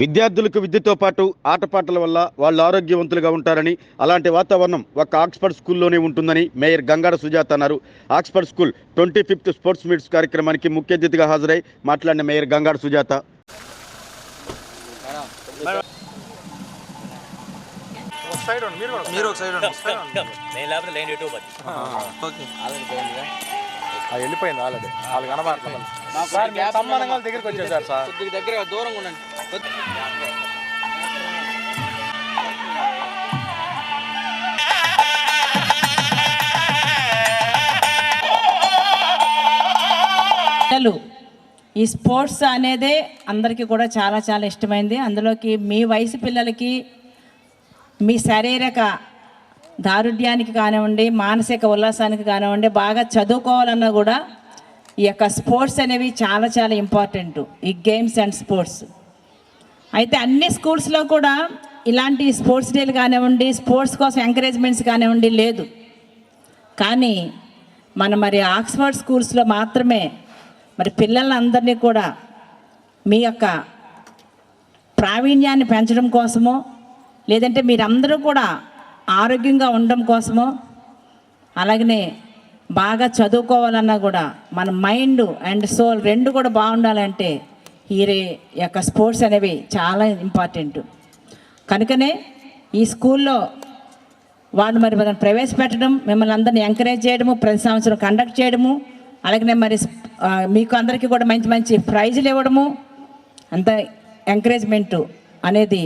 విద్యార్థులకు విద్యతో పాటు ఆటపాటల వల్ల వాళ్ళు ఆరోగ్యవంతులుగా ఉంటారని అలాంటి వాతావరణం ఒక ఆక్స్ఫర్డ్ స్కూల్లోనే ఉంటుందని మేయర్ గంగాడ సుజాత అన్నారు. Oxford school twenty fifth sports meets కార్యక్రమానికి ముఖ్య అతిథిగా హాజరై మాట్లాడిన మేయర్ గంగాడ సుజాత. వెళ్ళిపోయింది ఆల్రెడీ. వాళ్ళు కనబడట్లేదు. సార్ వాళ్ళ దగ్గరికి వచ్చేసారు సార్. కొద్దిగా దగ్గర దూరంగా ఉండండి. ఈ స్పోర్ట్స్ అనేదే అందరికీ కూడా చాలా చాలా ఇష్టమైంది. అందులోకి మీ వయసు పిల్లలకి మీ శారీరక దారుఢ్యానికి కానివ్వండి మానసిక ఉల్లాసానికి కానివ్వండి బాగా చదువుకోవాలన్నా కూడా ఈ యొక్క స్పోర్ట్స్ అనేవి చాలా చాలా ఇంపార్టెంట్ ఈ గేమ్స్ అండ్ స్పోర్ట్స్ అయితే అన్ని స్కూల్స్లో కూడా ఇలాంటి స్పోర్ట్స్ డేలు కానివ్వండి స్పోర్ట్స్ కోసం ఎంకరేజ్మెంట్స్ కానివ్వండి లేదు. కానీ మన మరి ఆక్స్ఫర్డ్ స్కూల్స్లో మాత్రమే మరి పిల్లలందరినీ కూడా మీ యొక్క ప్రావీణ్యాన్ని పెంచడం కోసమో లేదంటే మీరందరూ కూడా ఆరోగ్యంగా ఉండడం కోసమో అలాగనే బాగా చదువుకోవాలన్నా కూడా మన మైండ్ అండ్ సోల్ రెండు కూడా బాగుండాలంటే ఈ రే- యొక్క స్పోర్ట్స్ అనేవి చాలా ఇంపార్టెంట్. కనుకనే ఈ స్కూల్లో వాళ్ళు మరి మనం ప్రవేశపెట్టడం మిమ్మల్ని అందరిని ఎంకరేజ్ చేయడము ప్రతి సంవత్సరం కండక్ట్ చేయడము అలాగనే మరి మీకు అందరికీ కూడా మంచి మంచి ప్రైజులు ఇవ్వడము అంత ఎంకరేజ్మెంట్ అనేది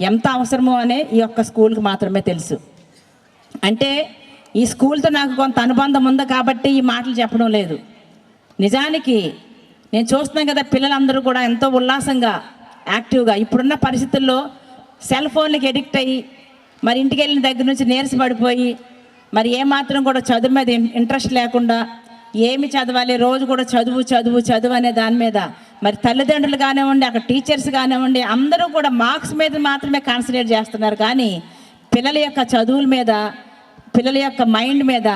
ఎంత అవసరమో అనే ఈ యొక్క స్కూల్కి మాత్రమే తెలుసు. అంటే ఈ స్కూల్తో నాకు కొంత అనుబంధం ఉంది కాబట్టి ఈ మాటలు చెప్పడం లేదు. నిజానికి నేను చూస్తున్నాను కదా పిల్లలందరూ కూడా ఎంతో ఉల్లాసంగా యాక్టివ్గా. ఇప్పుడున్న పరిస్థితుల్లో సెల్ ఫోన్లకి ఎడిక్ట్ అయ్యి మరి ఇంటికి వెళ్ళిన దగ్గర నుంచి నీరసపడిపోయి మరి ఏమాత్రం కూడా చదువు మీద ఇంట్రెస్ట్ లేకుండా ఏమి చదవాలి రోజు కూడా చదువు చదువు చదువు అనే దాని మీద మరి తల్లిదండ్రులు కానివ్వండి అక్కడ టీచర్స్ కానివ్వండి అందరూ కూడా మార్క్స్ మీద మాత్రమే కాన్సన్ట్రేట్ చేస్తున్నారు. కానీ పిల్లల యొక్క చదువుల మీద పిల్లల యొక్క మైండ్ మీద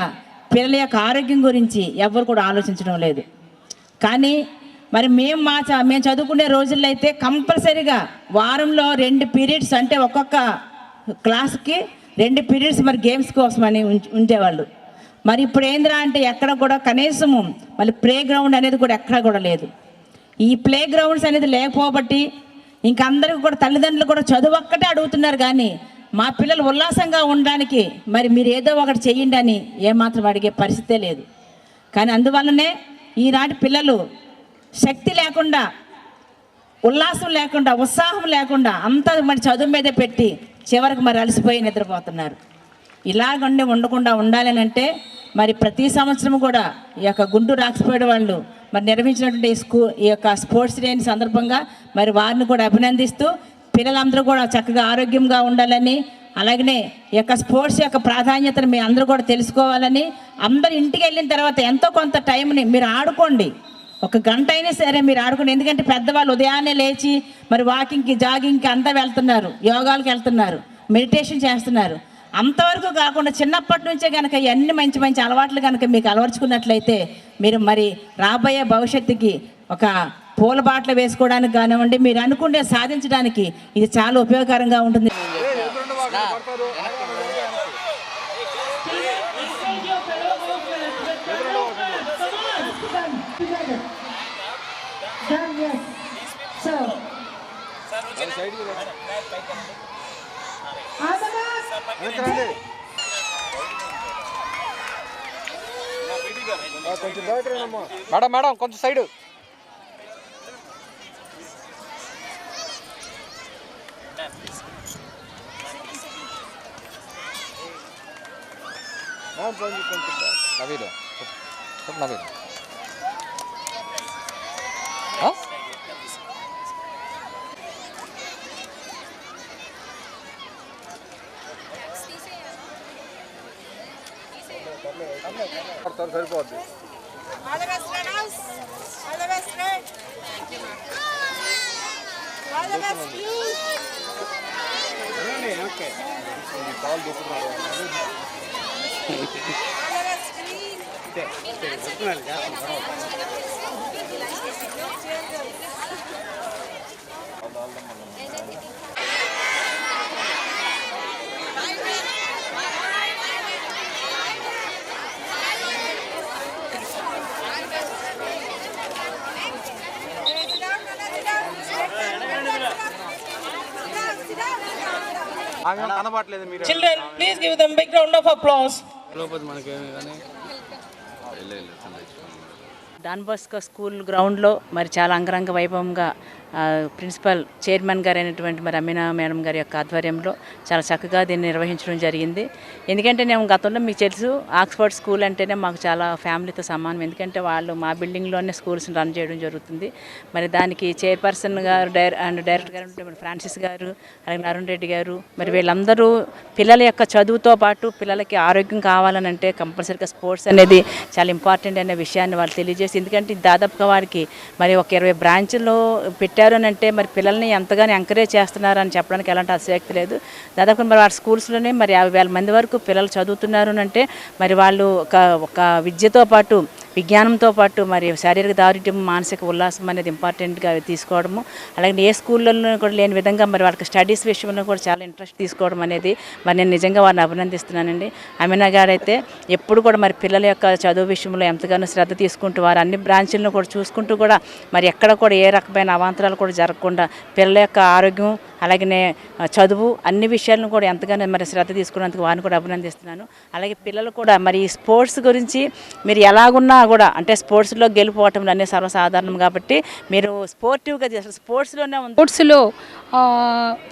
పిల్లల యొక్క ఆరోగ్యం గురించి ఎవరు కూడా ఆలోచించడం లేదు. కానీ మరి మేము మా మేము చదువుకునే రోజుల్లో అయితే కంపల్సరీగా వారంలో రెండు పీరియడ్స్ అంటే ఒక్కొక్క క్లాస్కి రెండు పీరియడ్స్ మరి గేమ్స్ కోసమని అని ఉంచేవాళ్ళు మరి ఇప్పుడు ఏందిరా అంటే ఎక్కడ కూడా కనీసము మళ్ళీ ప్లే గ్రౌండ్ అనేది కూడా ఎక్కడ కూడా లేదు. ఈ ప్లే గ్రౌండ్స్ అనేది లేకపోబట్టి ఇంకా అందరికీ కూడా తల్లిదండ్రులు కూడా చదువు ఒక్కటే అడుగుతున్నారు కానీ మా పిల్లలు ఉల్లాసంగా ఉండడానికి మరి మీరు ఏదో ఒకటి చెయ్యండి అని ఏమాత్రం అడిగే పరిస్థితే లేదు. కానీ అందువల్లనే ఈనాటి పిల్లలు శక్తి లేకుండా ఉల్లాసం లేకుండా ఉత్సాహం లేకుండా అంతా మరి చదువు మీదే పెట్టి చివరికి మరి అలసిపోయి నిద్రపోతున్నారు. ఇలాగండి ఉండకుండా ఉండాలని అంటే మరి ప్రతి సంవత్సరం కూడా ఈ యొక్క గుండు రాకపోయే వాళ్ళు మరి నిర్వహించినటువంటి స్కూ ఈ యొక్క స్పోర్ట్స్ డేని సందర్భంగా మరి వారిని కూడా అభినందిస్తూ పిల్లలందరూ కూడా చక్కగా ఆరోగ్యంగా ఉండాలని అలాగనే యొక్క స్పోర్ట్స్ యొక్క ప్రాధాన్యతను మీ అందరూ కూడా తెలుసుకోవాలని అందరు ఇంటికి వెళ్ళిన తర్వాత ఎంతో కొంత టైంని మీరు ఆడుకోండి. ఒక గంట అయినా సరే మీరు ఆడుకోండి. ఎందుకంటే పెద్దవాళ్ళు ఉదయాన్నే లేచి మరి వాకింగ్కి జాగింగ్కి అంతా వెళ్తున్నారు. యోగాలకు వెళ్తున్నారు. మెడిటేషన్ చేస్తున్నారు. అంతవరకు కాకుండా చిన్నప్పటి నుంచే కనుక ఇవన్నీ మంచి మంచి అలవాట్లు కనుక మీకు అలవర్చుకున్నట్లయితే మీరు మరి రాబోయే భవిష్యత్తుకి ఒక పూల బాటలు వేసుకోవడానికి కానివ్వండి మీరు అనుకుంటే సాధించడానికి ఇది చాలా ఉపయోగకరంగా ఉంటుంది. మేడం మేడం కొంచెం side. Ah, pode contar. Na vida. Só na vida. Hã? సరిపోద్ది All the best, Reynolds. All the best, Red. All the best, you. Okay. Children, please give them a big round of applause. లోపల మనకేమి కానీ don Bosco school గ్రౌండ్లో మరి చాలా అంగరంగ వైభవంగా principal chairman గారు అయినటువంటి మరి అమీనా మేడం గారి యొక్క ఆధ్వర్యంలో చాలా చక్కగా దీన్ని నిర్వహించడం జరిగింది. ఎందుకంటే నేను గతంలో మీకు తెలుసు ఆక్స్ఫర్డ్ స్కూల్ అంటేనే మాకు చాలా ఫ్యామిలీతో సమానం. ఎందుకంటే వాళ్ళు మా బిల్డింగ్లోనే స్కూల్స్ రన్ చేయడం జరుగుతుంది. మరి దానికి చైర్పర్సన్ గారు డైర్ అండ్ డైరెక్టర్ గారు ఉంటే మరి ఫ్రాన్సిస్ గారు అలాగే అరుణ్ రెడ్డి గారు మరి వీళ్ళందరూ పిల్లల యొక్క చదువుతో పాటు పిల్లలకి ఆరోగ్యం కావాలని అంటే కంపల్సరీగా స్పోర్ట్స్ అనేది చాలా ఇంపార్టెంట్ అనే విషయాన్ని వాళ్ళు తెలియజేసి ఎందుకంటే దాదాపుగా వారికి మరి ఒక ఇరవై బ్రాంచ్లో పెట్టారు. అని అంటే మరి పిల్లల్ని ఎంతగానో ఎంకరేజ్ చేస్తున్నారు అని చెప్పడానికి ఎలాంటి అతిశక్తి లేదు. దాదాపు మరి వారి స్కూల్స్లోనే మరి యాభై వేల మంది వరకు పిల్లలు చదువుతున్నారు అని అంటే మరి వాళ్ళు ఒక ఒక విద్యతో పాటు విజ్ఞానంతో పాటు మరి శారీరక దారుఢ్యం మానసిక ఉల్లాసం అనేది ఇంపార్టెంట్గా తీసుకోవడము. అలాగే ఏ స్కూళ్ళల్లో కూడా లేని విధంగా మరి వాళ్ళకి స్టడీస్ విషయంలో కూడా చాలా ఇంట్రెస్ట్ తీసుకోవడం అనేది మరి నేను నిజంగా వారిని అభినందిస్తున్నానండి. అమీనా గారు అయితే ఎప్పుడు కూడా మరి పిల్లల యొక్క చదువు విషయంలో ఎంతగానో శ్రద్ధ తీసుకుంటూ వారు అన్ని బ్రాంచీలను కూడా చూసుకుంటూ కూడా మరి ఎక్కడ కూడా ఏ రకమైన అవాంతరాలు కూడా జరగకుండా పిల్లల యొక్క ఆరోగ్యం అలాగే చదువు అన్ని విషయాలను కూడా ఎంతగానో మరి శ్రద్ధ తీసుకున్నందుకు వారిని కూడా అభినందిస్తున్నాను. అలాగే పిల్లలు కూడా మరి ఈ స్పోర్ట్స్ గురించి మీరు ఎలాగున్నా కూడా అంటే స్పోర్ట్స్లో గెలిపోవటం అనేది సర్వసాధారణం కాబట్టి మీరు స్పోర్టివ్గా చేస్తారు స్పోర్ట్స్లోనే ఉంది స్పోర్ట్స్లో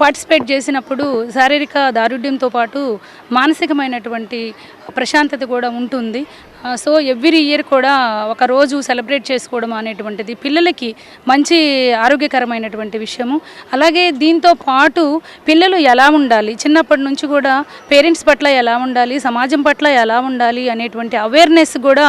పార్టిసిపేట్ చేసినప్పుడు శారీరక దారుఢ్యంతో పాటు మానసికమైనటువంటి ప్రశాంతత కూడా ఉంటుంది. సో ఎవ్రీ ఇయర్ కూడా ఒక రోజు సెలబ్రేట్ చేసుకోవడం అనేటువంటిది పిల్లలకి మంచి ఆరోగ్యకరమైనటువంటి విషయము. అలాగే దీంతో పాటు పిల్లలు ఎలా ఉండాలి? చిన్నప్పటి నుంచి కూడా పేరెంట్స్ పట్ల ఎలా ఉండాలి? సమాజం పట్ల ఎలా ఉండాలి? అనేటువంటి అవేర్నెస్ కూడా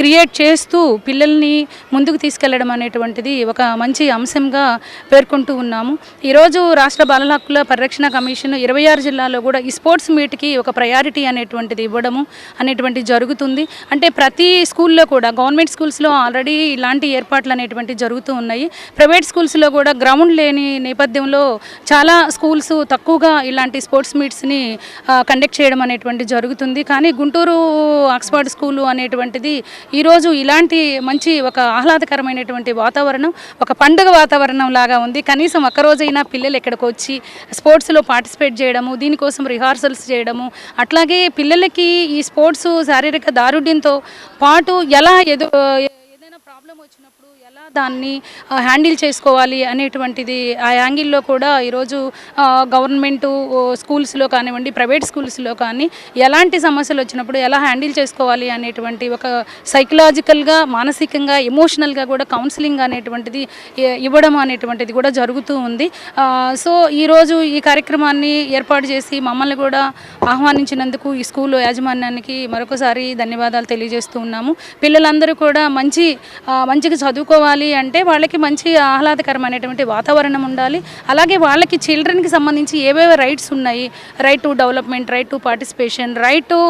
క్రియేట్ చేస్తూ పిల్లల్ని ముందుకు తీసుకెళ్ళడం అనేటువంటిది ఒక మంచి అంశంగా పేర్కొంటూ ఉన్నాము. ఈరోజు రాష్ట్ర బాలల హక్కుల పరిరక్షణ కమిషన్ ఇరవై ఆరు జిల్లాలో కూడా ఈ స్పోర్ట్స్ మీట్కి ఒక ప్రయారిటీ అనేటువంటిది ఇవ్వడము అనేటువంటి జరుగుతుంది. అంటే ప్రతి స్కూల్లో కూడా గవర్నమెంట్ స్కూల్స్లో ఆల్రెడీ ఇలాంటి ఏర్పాట్లు అనేటువంటివి జరుగుతూ ఉన్నాయి. ప్రైవేట్ స్కూల్స్లో కూడా గ్రౌండ్ లేని నేపథ్యంలో చాలా స్కూల్స్ తక్కువగా ఇలాంటి స్పోర్ట్స్ మీట్స్ని కండక్ట్ చేయడం అనేటువంటి జరుగుతుంది. కానీ గుంటూరు ఆక్స్ఫర్డ్ స్కూలు అనేటువంటిది ఈరోజు ఇలాంటి మంచి ఒక ఆహ్లాదకరమైనటువంటి వాతావరణం ఒక పండుగ వాతావరణం లాగా ఉంది. కనీసం ఒక్కరోజైనా పిల్లలు ఇక్కడికి వచ్చి స్పోర్ట్స్లో పార్టిసిపేట్ చేయడము దీనికోసం రిహార్సల్స్ చేయడము అట్లాగే పిల్లలకి ఈ స్పోర్ట్స్ శారీరక దారుఢ్యం పాటు ఎలా ఎదు ప్రాబ్లం వచ్చినప్పుడు ఎలా దాన్ని హ్యాండిల్ చేసుకోవాలి అనేటువంటిది ఆ యాంగిల్లో కూడా ఈరోజు గవర్నమెంటు స్కూల్స్లో కానివ్వండి ప్రైవేట్ స్కూల్స్లో కానీ ఎలాంటి సమస్యలు వచ్చినప్పుడు ఎలా హ్యాండిల్ చేసుకోవాలి అనేటువంటి ఒక సైకలాజికల్గా మానసికంగా ఎమోషనల్గా కూడా కౌన్సిలింగ్ అనేటువంటిది ఇవ్వడం అనేటువంటిది కూడా జరుగుతూ ఉంది. సో ఈరోజు ఈ కార్యక్రమాన్ని ఏర్పాటు చేసి మమ్మల్ని కూడా ఆహ్వానించినందుకు ఈ స్కూల్ యాజమాన్యానికి మరొకసారి ధన్యవాదాలు తెలియజేస్తూ ఉన్నాము. పిల్లలందరూ కూడా మంచి మంచిగా చదువుకోవాలి అంటే వాళ్ళకి మంచి ఆహ్లాదకరమైనటువంటి వాతావరణం ఉండాలి. అలాగే వాళ్ళకి చిల్డ్రన్కి సంబంధించి ఏవేవో రైట్స్ ఉన్నాయి. Right to development right to participation right to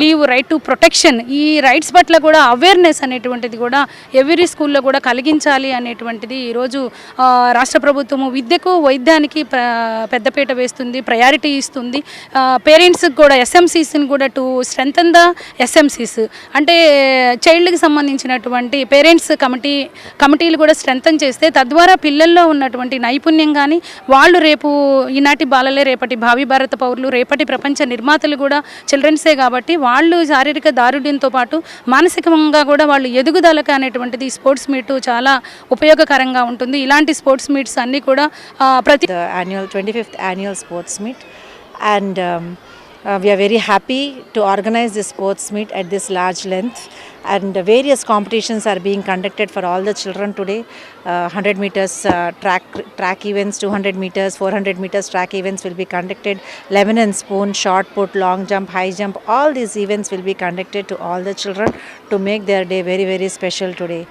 leave right to protection ఈ రైట్స్ పట్ల కూడా అవేర్నెస్ అనేటువంటిది కూడా ఎవరీ స్కూల్లో కూడా కలిగించాలి అనేటువంటిది ఈరోజు రాష్ట్ర ప్రభుత్వము విద్యకు వైద్యానికి పెద్దపీట వేస్తుంది ప్రయారిటీ ఇస్తుంది. పేరెంట్స్కి కూడా ఎస్ఎంసీస్ని కూడా టు స్ట్రెంగ్ ద ఎస్ఎంసీస్. అంటే చైల్డ్కి సంబంధించినటువంటి పేరెంట్స్ కమిటీ కమిటీలు కూడా స్ట్రెంగ్తన్ చేస్తే తద్వారా పిల్లల్లో ఉన్నటువంటి నైపుణ్యం కానీ వాళ్ళు రేపు ఈనాటి బాలలే రేపటి భావి భారత పౌరులు రేపటి ప్రపంచ నిర్మాతలు కూడా చిల్డ్రన్సే కాబట్టి వాళ్ళు శారీరక దారుఢ్యంతో పాటు మానసికంగా కూడా వాళ్ళు ఎదుగుదలకు అనేటువంటిది స్పోర్ట్స్ మీట్ చాలా ఉపయోగకరంగా ఉంటుంది. ఇలాంటి స్పోర్ట్స్ మీట్స్ అన్నీ కూడా ప్రతి annual twenty fifth annual sports meet and Uh, we are very happy to organize this sports meet at this large length and various competitions are being conducted for all the children today. Uh, 100 meters uh, track track events, 200 meters, 400 meters track events will be conducted. Lemon and spoon, shot put, long jump, high jump, all these events will be conducted to all the children to make their day very very special today.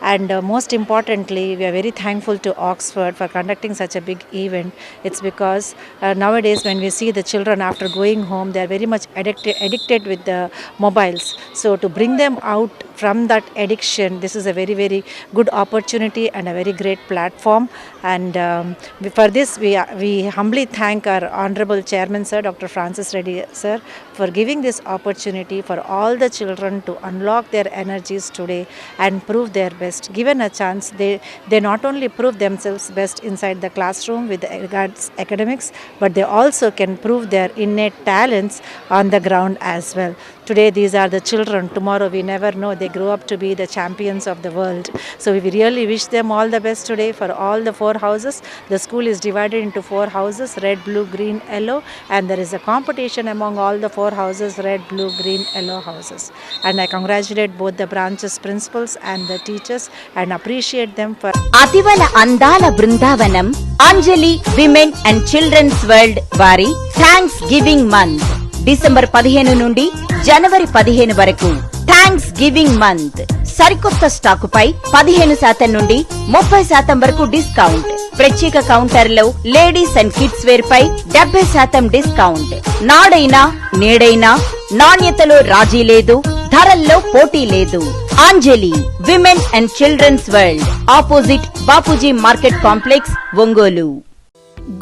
And uh, most importantly, we are very thankful to Oxford for conducting such a big event. It's because uh, nowadays, when we see the children after going home, they are very much addicted, addicted with the mobiles. So, to bring them out from that addiction, this is a very, very good opportunity and a very great platform. And um, for this, we, are- we humbly thank our Honorable Chairman, Sir, Dr. Francis Reddy, Sir, for giving this opportunity for all the children to unlock their energies today and prove their best. Given a chance, they, they not only prove themselves best inside the classroom with regards academics, but they also can prove their innate talents on the ground as well Today, these are the children. Tomorrow, we never know. They grow up to be the champions of the world. So, we really wish them all the best today for all the four houses. The school is divided into four houses red, blue, green, yellow, and there is a competition among all the four houses red, blue, green, yellow houses. And I congratulate both the branches principals and the teachers and appreciate them for అతివల అందాల Brindavanam Anjali women and children's world వారి thanks giving month December పదిహేను నుండి జనవరి పదిహేను వరకు. Thanks giving month సరికొత్త స్టాకుపై పదిహేను శాతం నుండి ముప్పై శాతం వరకు డిస్కౌంట్. ప్రత్యేక కౌంటర్లో లేడీస్ అండ్ కిడ్స్ వేర్ పై డెబ్బై శాతం డిస్కౌంట్. నాడైనా నేడైనా నాణ్యతలో రాజీ లేదు ధరల్లో పోటీ లేదు. Anjali women and children's world. Opposite Bapuji market complex Ongole.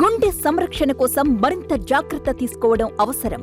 గుండె సంరక్షణ కోసం మరింత జాగ్రత్త తీసుకోవడం అవసరం.